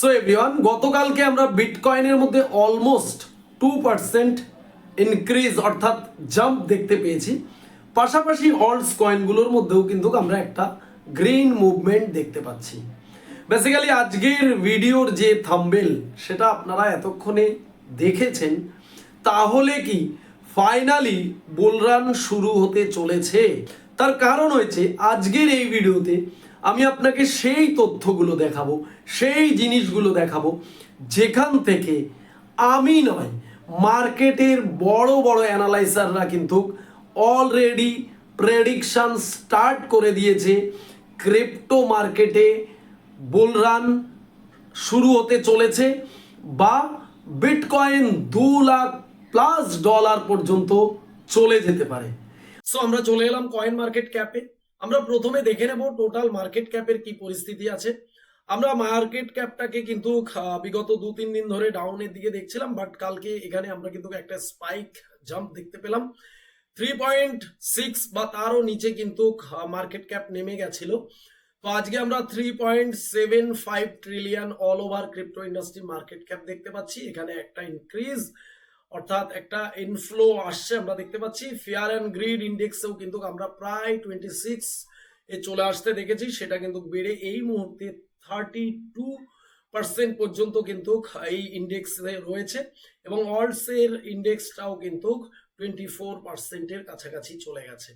So everyone গতকালকে আমরা বিটকয়েনের মধ্যে অলমোস্ট টু পার্সেন্ট ইনক্রিজ অর্থাৎ জাম্প দেখতে পেয়েছি। পাশাপাশি অলস কয়েনগুলোর মধ্যেও কিন্তু আমরা একটা গ্রিন মুভমেন্ট দেখতে পাচ্ছি। বেসিক্যালি আজকের ভিডিওর যে থাম্বেল সেটা আপনারা এতক্ষণে দেখেছেন। তাহলে কি ফাইনালি বুলরান শুরু হতে চলেছে। তার কারণ হয়েছে, আজকের এই ভিডিওতে আমি আপনাকে সেই তথ্যগুলো দেখাবো, সেই জিনিসগুলো দেখাবো, যেখান থেকে আমি নয়, মার্কেটের বড় বড় অ্যানালাইজাররা কিন্তু অলরেডি প্রেডিকশান স্টার্ট করে দিয়েছে ক্রিপ্টো মার্কেটে বুলরান শুরু হতে চলেছে বা বিটকয়েন দু লাখ প্লাস ডলার পর্যন্ত চলে যেতে পারে। সো আমরা চলে এলাম কয়েন মার্কেট ক্যাপে আমরা প্রথমে দেখে নেব টোটাল মার্কেট ক্যাপের কি পরিস্থিতি আছে। আমরা মার্কেট ক্যাপটাকে কিন্তু বিগত দু তিন দিন ধরে ডাউনের দিকে দেখছিলাম বাট কালকে এখানে আমরা কিন্তু একটা স্পাইক জাম্প দেখতে পেলাম। থ্রি পয়েন্ট সিক্স বা তারও নিচে কিন্তু মার্কেট ক্যাপ নেমে গেছিল। তো আজকে আমরা three point seven five trillion all over crypto industry market cap দেখতে পাচ্ছি। এখানে একটা ইনক্রিজ অর্থাৎ একটা ইনফ্লো আসছে, আমরা দেখতে পাচ্ছি। ফেয়ার অ্যান্ড গ্রিড ইন্ডেক্সেও কিন্তু আমরা প্রায় টোয়েন্টি সিক্স এ চলে আসতে দেখেছি। সেটা কিন্তু বেড়ে এই মুহূর্তে থার্টি টু পার্সেন্ট পর্যন্ত কিন্তু এই ইন্ডেক্স রয়েছে এবং অলসের ইন্ডেক্সটাও কিন্তু টোয়েন্টি ফোর পার্সেন্টের কাছাকাছি চলে গেছে।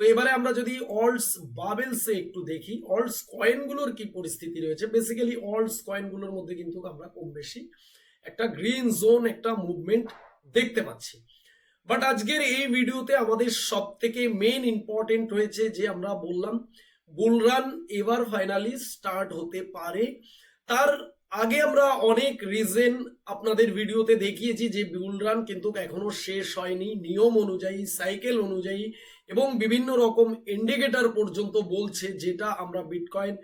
তো এবারে আমরা যদি অলস বাবেলসে একটু দেখি অলস কয়েনগুলোর কি পরিস্থিতি রয়েছে? বেসিক্যালি অলস কয়েনগুলোর মধ্যে কিন্তু আমরা কম বেশি একটা গ্রিন জোন একটা মুভমেন্ট দেখতে পাচ্ছি। বাট আজকের এই ভিডিওতে আমাদের সব থেকে মেন ইম্পর্টেন্ট হয়েছে যে আমরা বললাম বুলরান এবার ফাইনালি স্টার্ট হতে পারে। তার আগে আমরা অনেক রিজেন আপনাদের ভিডিওতে দেখিয়েছি যে বুলরান কিন্তু এখনও শেষ হয়নি। নিয়ম অনুযায়ী সাইকেল অনুযায়ী এবং বিভিন্ন রকম ইন্ডিকেটর পর্যন্ত বলছে, যেটা আমরা বিটকয়েন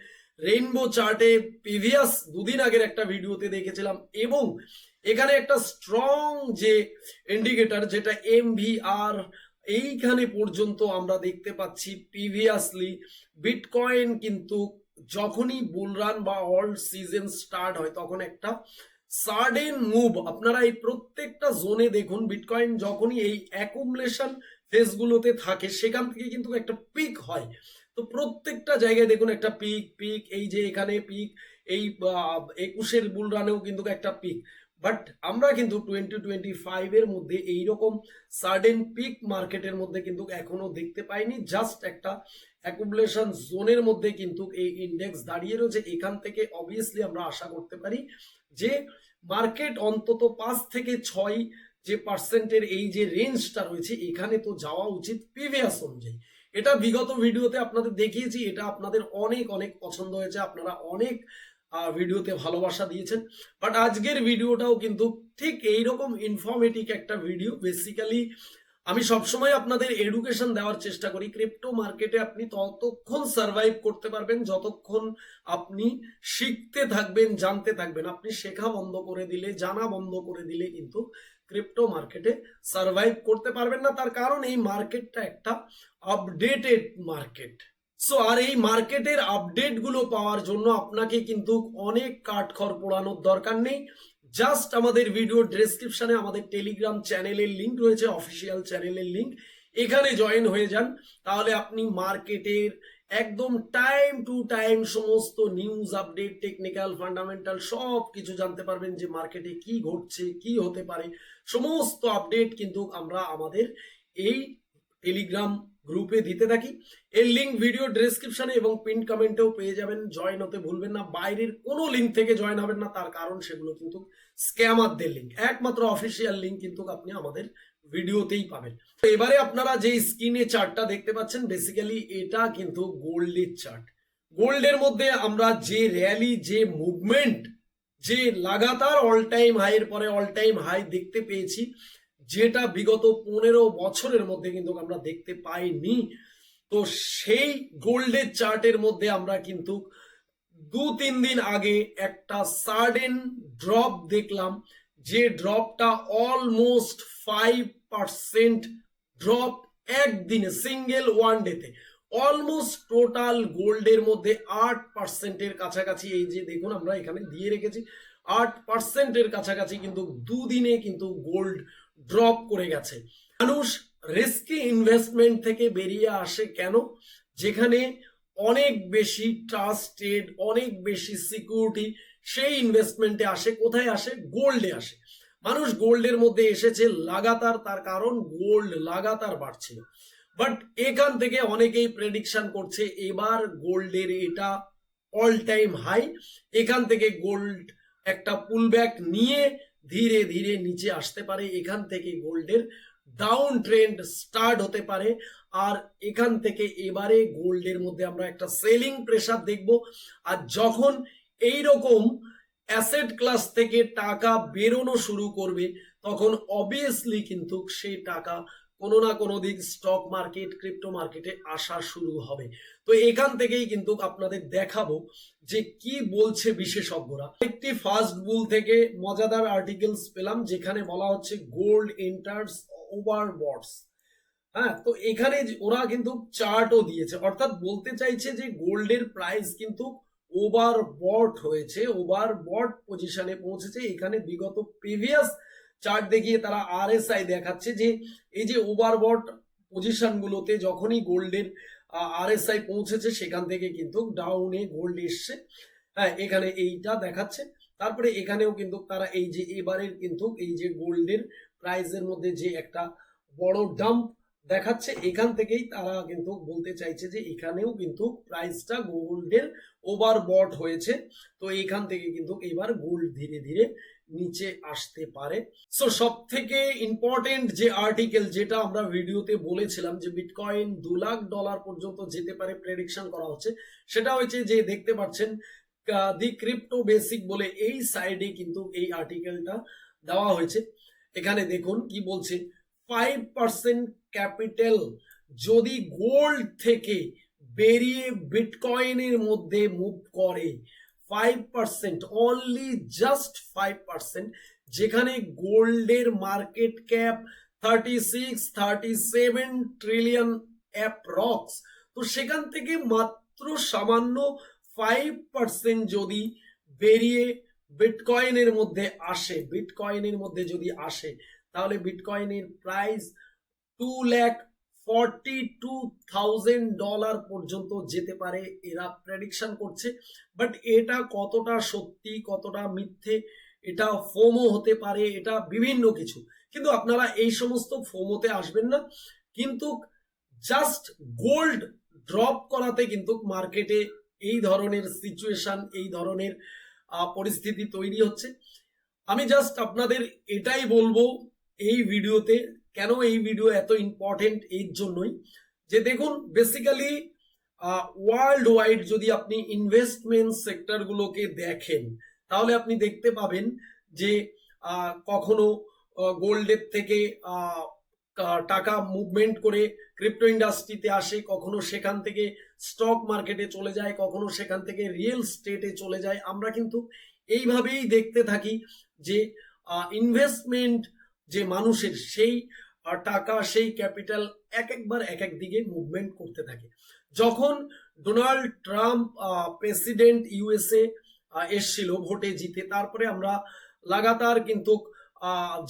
রেইনবো চার্টে প্রিভিয়াস দুদিন আগের একটা ভিডিওতে দেখেছিলাম এবং এখানে একটা স্ট্রং যে ইন্ডিকেটর যেটা এমভিআর এইখানে পর্যন্ত আমরা দেখতে পাচ্ছি প্রিভিয়াসলি বিটকয়েন কিন্তু যখনই বুলরান বা অল সিজন স্টার্ট হয়, তখন একটা সার্ডেন মুভ আপনারা এই প্রত্যেকটা জোনে দেখুন বিটকয়েন যখনই এই অ্যাকুমুলেশন ফেজগুলোতে থাকে, সেখান থেকে কিন্তু একটা পিক হয়। তো প্রত্যেকটা জায়গায় দেখুন একটা পিক পিক এই যে এখানে পিক এই একুশের বুল রানেও কিন্তু একটা পিক বাট আমরা কিন্তু টোয়েন্টি টোয়েন্টি ফাইভের মধ্যে এইরকম সার্ডেন পিক মার্কেটের মধ্যে কিন্তু এখনও দেখতে পাইনি। জাস্ট একটা অ্যাকুমুলেশন জোনের মধ্যে কিন্তু এই ইন্ডেক্স দাঁড়িয়ে রয়েছে। এখান থেকে অবভিয়াসলি আমরা আশা করতে পারি যে মার্কেট অন্তত পাঁচ থেকে ছয় যে পার্সেন্টের এই যে রেঞ্জটা রয়েছে, এখানে তো যাওয়া উচিত প্রিভিয়াস অনুযায়ী। এটা বিগত ভিডিওতে আপনাদের দেখিয়েছি। এটা আপনাদের অনেক অনেক পছন্দ হয়েছে। আপনারা অনেক ভিডিওতে ভালোবাসা দিয়েছেন। বাট আজকের ভিডিওটাও কিন্তু ঠিক এইরকম ইনফরমেটিভ একটা ভিডিও বেসিক্যালি আমি সবসময় আপনাদের এডুকেশন দেওয়ার চেষ্টা করি। ক্রিপ্টো মার্কেটে আপনি ততক্ষণ সার্ভাইভ করতে পারবেন, যতক্ষণ আপনি শিখতে থাকবেন, জানতে থাকবেন। আপনি শেখা বন্ধ করে দিলে, জানা বন্ধ করে দিলে কিন্তু ক্রিপ্টো মার্কেটে সার্ভাইভ করতে পারবেন না। তার কারণ এই মার্কেটটা একটা আপডেটেড মার্কেট সো আর এই মার্কেটের আপডেটগুলো পাওয়ার জন্য আপনাকে কিন্তু অনেক কাঠখড় পোড়ানোর দরকার নেই। জাস্ট আমাদের ভিডিও ডেসক্রিপশনে আমাদের টেলিগ্রাম চ্যানেলের লিংক রয়েছে অফিসিয়াল চ্যানেলের লিংক এখানে জয়েন হয়ে যান। তাহলে আপনি মার্কেটের একদম টাইম টু টাইম সমস্ত নিউজ আপডেট টেকনিক্যাল ফান্ডামেন্টাল সব কিছু জানতে পারবেন যে মার্কেটে কি ঘটছে, কি হতে পারে। সমস্ত আপডেট কিন্তু আমরা আমাদের এই টেলিগ্রাম গ্রুপে দিতে থাকি। এর লিঙ্ক ভিডিও ডেসক্রিপশনে এবং পিন কমেন্টেও পেয়ে যাবেন। জয়েন হতে ভুলবেন না। বাইরের কোনো লিঙ্ক থেকে জয়েন হবেন না। তার কারণ সেগুলো কিন্তু স্ক্যামারদের লিঙ্ক একমাত্র অফিসিয়াল লিঙ্ক কিন্তু আপনি আমাদের ভিডিওতেই পাবেন। তো এবারে আপনারা যে স্ক্রিনে চার্টটা দেখতে পাচ্ছেন বেসিক্যালি এটা কিন্তু গোল্ডের চার্ট গোল্ডের মধ্যে আমরা যে র্যালি যে মুভমেন্ট যে লাগাতার অল টাইম হাইয়ের পরে অল টাইম হাই দেখতে পেয়েছি। যেটা বিগত পনেরো বছরের মধ্যে কিন্তু আমরা দেখতে পাইনি। তো সেই গোল্ডের চার্টের মধ্যে আমরা কিন্তু দু তিন দিন আগে একটা সাডেন ড্রপ দেখলাম, যে ড্রপটা অলমোস্ট ফাইভ পার্সেন্ট ড্রপ একদিনে, সিঙ্গেল ওয়ান ডেতে। অলমোস্ট টোটাল গোল্ডের মধ্যে আট পার্সেন্টের কাছাকাছি, এই যে দেখুন আমরা এখানে দিয়ে রেখেছি, আট পার্সেন্টের কাছাকাছি কিন্তু দুদিনে কিন্তু গোল্ড ড্রপ করে গেছে। মানুষ রিস্কি ইনভেস্টমেন্ট থেকে বেরিয়ে আসে কেন? যেখানে অনেক বেশি ট্রাস্টেড অনেক বেশি সিকিউরিটি সেই ইনভেস্টমেন্টে আসে। কোথায় আসে? গোল্ডে আসে। মানুষ গোল্ডের মধ্যে এসেছে লাগাতার, তার কারণ গোল্ড লাগাতার বাড়ছিল। বাট এখান থেকে অনেকেই প্রেডিকশন করছে, এবার গোল্ডের এটা অল টাইম হাই এখান থেকে গোল্ড একটা পুলব্যাক নিয়ে ধীরে ধীরে নিচে আসতে পারে, এখান থেকে গোল্ডের ডাউন ট্রেন্ড স্টার্ট হতে পারে। আর এখান থেকে এবারে গোল্ডের মধ্যে আমরা একটা সেলিং প্রেসার দেখব। আর যখন এই রকম অ্যাসেট ক্লাস থেকে টাকা বেরোনো শুরু করবে, তখন অবভিয়াসলি কিন্তু সেই টাকা কোনো না কোনো দিক স্টক মার্কেট ক্রিপ্টো মার্কেটে আসা শুরু হবে। তো এখান থেকেই কিন্তু আপনাদের দেখাবো যে কি বলছে বিশেষজ্ঞরা। একটি ফার্স্ট বুল থেকে মজাদার আর্টিকেলস পেলাম, যেখানে বলা হচ্ছে গোল্ড এন্টার্স ওভার বটস হ্যাঁ তো এখানে ওরা কিন্তু চার্টও দিয়েছে। অর্থাৎ বলতে চাইছে যে গোল্ডের প্রাইস কিন্তু ওভার বট হয়েছে ওভার বট পজিশনে পৌঁছেছে। এখানে বিগত প্রিভিয়াস চার্ট দেখিয়ে তারা আর এস আই দেখাচ্ছে যে এই যে ওভারবট পজিশনগুলোতে যখনই গোল্ডের আরএসআই পৌঁছেছে সেখান থেকে কিন্তু ডাউনে গোল্ড এসছে। হ্যাঁ এখানে এইটা দেখাচ্ছে। তারপরে এখানেও কিন্তু তারা এই যে এবারের কিন্তু এই যে গোল্ডের প্রাইজের মধ্যে যে একটা বড় ডাম্প দেখাচ্ছে, এখান থেকেই তারা কিন্তু বলতে চাইছে যে এখানেও কিন্তু প্রাইসটা গোল্ডের ওভার বট হয়েছে। তো এখান থেকে কিন্তু এবার গোল্ড ধীরে ধীরে নিচে আসতে পারে। সো সব থেকে ইম্পর্টেন্ট যে আর্টিকেল যেটা আমরা ভিডিওতে বলেছিলাম যে বিটকয়েন দু লাখ ডলার পর্যন্ত যেতে পারে প্রেডিকশন করা হচ্ছে, সেটা হচ্ছে যে দেখতে পাচ্ছেন দি ক্রিপ্টো বেসিক বলে এই সাইডে কিন্তু এই আর্টিকেলটা দেওয়া হয়েছে। এখানে দেখুন কি বলছে ফাইভ পার্সেন্ট ক্যাপিটাল যদি গোল্ড থেকে বেরিয়ে বিটকয়েনের মধ্যে মুভ করে five percent only just five percent, যেখানে গোল্ডের market cap thirty six thirty seven trillion approx তো সেখান থেকে মাত্র সামান্য ফাইভ পার্সেন্ট যদি বেরিয়ে বিটকয়েনের মধ্যে আসে, বিটকয়েনের মধ্যে যদি আসে তাহলে বিটকয়েনের price two lakh forty two thousand dollar পর্যন্ত যেতে পারে, এরা প্রেডিকশন করছে। বাট এটা কতটা সত্যি, কতটা মিথ্যে, এটা ফোমো হতে পারে, এটা বিভিন্ন কিছু। কিন্তু আপনারা এই সমস্ত ফোমোতে আসবেন না। কিন্তু জাস্ট গোল্ড ড্রপ করাতে কিন্তু মার্কেটে এই ধরনের সিচুয়েশন এই ধরনের পরিস্থিতি তৈরি হচ্ছে। আমি জাস্ট আপনাদের এটাই বলব এই ভিডিওতে, কেন এই ভিডিও এত ইম্পর্টেন্ট এর জন্যই? যে দেখুন বেসিক্যালি ওয়ার্ল্ড ওয়াইড যদি আপনি ইনভেস্টমেন্ট সেক্টরগুলোকে দেখেন, তাহলে আপনি দেখতে পাবেন যে কখনো গোল্ডের থেকে টাকা মুভমেন্ট করে ক্রিপ্টো ইন্ডাস্ট্রিতে আসে, কখনো সেখান থেকে স্টক মার্কেটে চলে যায়, কখনো সেখান থেকে রিয়েল স্টেটে চলে যায়। আমরা কিন্তু এইভাবেই দেখতে থাকি যে ইনভেস্টমেন্ট যে মানুষের সেই টাকা, সেই ক্যাপিটাল এক একবার এক এক দিকে মুভমেন্ট করতে থাকে। যখন ডোনাল্ড ট্রাম্প প্রেসিডেন্ট ইউএসএ এসছিল ভোটে জিতে, তারপরে আমরা লাগাতার কিন্তু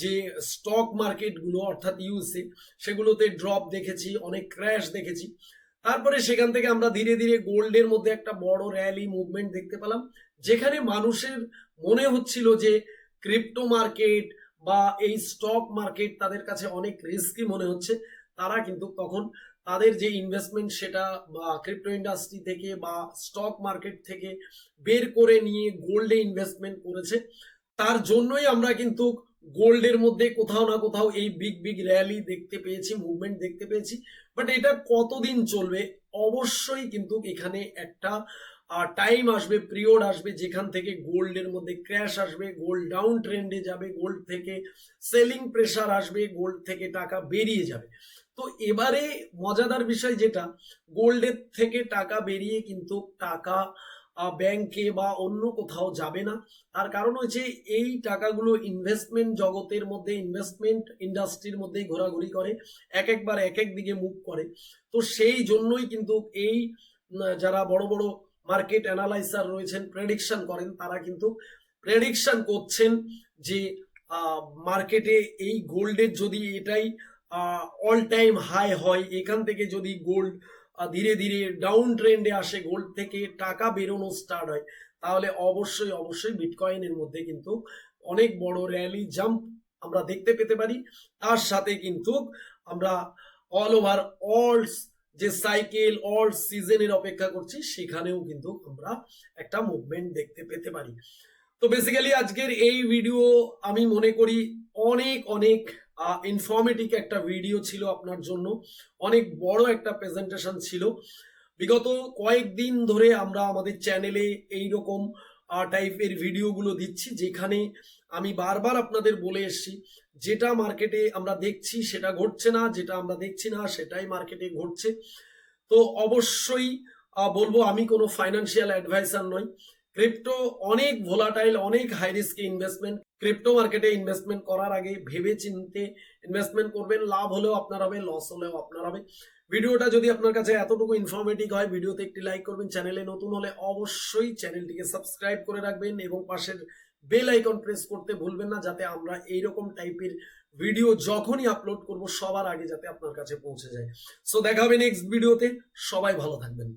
যে স্টক মার্কেটগুলো অর্থাৎ ইউএসএ, সেগুলোতে ড্রপ দেখেছি, অনেক ক্র্যাশ দেখেছি। তারপরে সেখান থেকে আমরা ধীরে ধীরে গোল্ডের মধ্যে একটা বড় র্যালি মুভমেন্ট দেখতে পেলাম, যেখানে মানুষের মনে হচ্ছিল যে ক্রিপ্টো মার্কেট বা এই স্টক মার্কেট তাদের কাছে অনেক রিস্কি মনে হচ্ছে, তারা কিন্তু তখন তাদের যে ইনভেস্টমেন্ট সেটা বা ক্রিপ্টো ইন্ডাস্ট্রি থেকে বা স্টক মার্কেট থেকে বের করে নিয়ে গোল্ডে ইনভেস্টমেন্ট করেছে, তার জন্যই আমরা কিন্তু গোল্ডের মধ্যে কোথাও না কোথাও এই বিগ বিগ র্যালি দেখতে পেয়েছি মুভমেন্ট দেখতে পেয়েছি বাট এটা কতদিন চলবে? অবশ্যই কিন্তু এখানে একটা টাইম আসবে পিরিয়ড আসবে, যেখান থেকে গোল্ডের মধ্যে ক্র্যাশ আসবে গোল্ড ডাউন ট্রেন্ডে যাবে গোল্ড থেকে সেলিং প্রেসার আসবে গোল্ড থেকে টাকা বেরিয়ে যাবে। তো এবারে মজাদার বিষয় যেটা গোল্ডের থেকে টাকা বেরিয়ে কিন্তু টাকা ব্যাংকে বা অন্য কোথাও যাবে না। তার কারণ হচ্ছে এই টাকাগুলো ইনভেস্টমেন্ট জগতের মধ্যে ইনভেস্টমেন্ট ইন্ডাস্ট্রির মধ্যেই ঘোরাঘুরি করে এক একবার এক এক দিকে মুভ করে। তো সেই জন্যই কিন্তু এই যারা বড় বড় মার্কেট অ্যানালাইজার রয়েছেন, প্রেডিকশন করেন, তারা কিন্তু প্রেডিকশন করছেন যে মার্কেটে এই গোল্ডের যদি এটাই অল টাইম হাই হয়, এখান থেকে যদি গোল্ড ধীরে ধীরে ডাউন ট্রেন্ডে আসে, গোল্ড থেকে টাকা বেরোনো স্টার্ট হয়, তাহলে অবশ্যই অবশ্যই বিটকয়েনের মধ্যে কিন্তু অনেক বড় র্যালি জাম্প আমরা দেখতে পেতে পারি। তার সাথে কিন্তু আমরা অল ওভার অলস যে সাইকেল অল সিজনের অপেক্ষা করছি, সেখানেও কিন্তু আমরা একটা মুভমেন্ট দেখতে পেতে পারি। তো বেসিক্যালি আজকের এই ভিডিও আমি মনে করি অনেক অনেক ইনফরমেটিভ একটা ভিডিও ছিল আপনার জন্য। অনেক বড় একটা প্রেজেন্টেশন ছিল। বিগত কয়েকদিন ধরে আমরা আমাদের চ্যানেলে এই রকম টাইপের ভিডিওগুলো দিচ্ছি, যেখানে আমি বারবার আপনাদের বলে এসেছি, যেটা মার্কেটে আমরা দেখছি সেটা ঘটছে না, যেটা আমরা দেখছি না সেটাই মার্কেটে ঘটছে। তো অবশ্যই বলব আমি কোনো ফাইন্যান্সিয়াল অ্যাডভাইসার নই। ক্রিপ্টো অনেক ভোলাটাইল অনেক হাই রিস্ক ইনভেস্টমেন্ট ক্রিপ্টো মার্কেটে ইনভেস্টমেন্ট করার আগে ভেবে চিনতে ইনভেস্টমেন্ট করবেন, লাভ হলেও আপনার হবে লস হলেও আপনার হবে। ভিডিওটা যদি আপনার কাছে এতটুকু ইনফরমেটিভ হয়, ভিডিওতে একটি লাইক করবেন চ্যানেলে নতুন হলে অবশ্যই চ্যানেলটিকে সাবস্ক্রাইব করে রাখবেন এবং পাশের বেল আইকন প্রেস করতে ভুলবেন না, যাতে আমরা এই রকম টাইপের ভিডিও যখনই আপলোড করব, সবার আগে যাতে আপনার কাছে পৌঁছে যায়। সো দেখা হবে নেক্সট ভিডিওতে সবাই ভালো থাকবেন।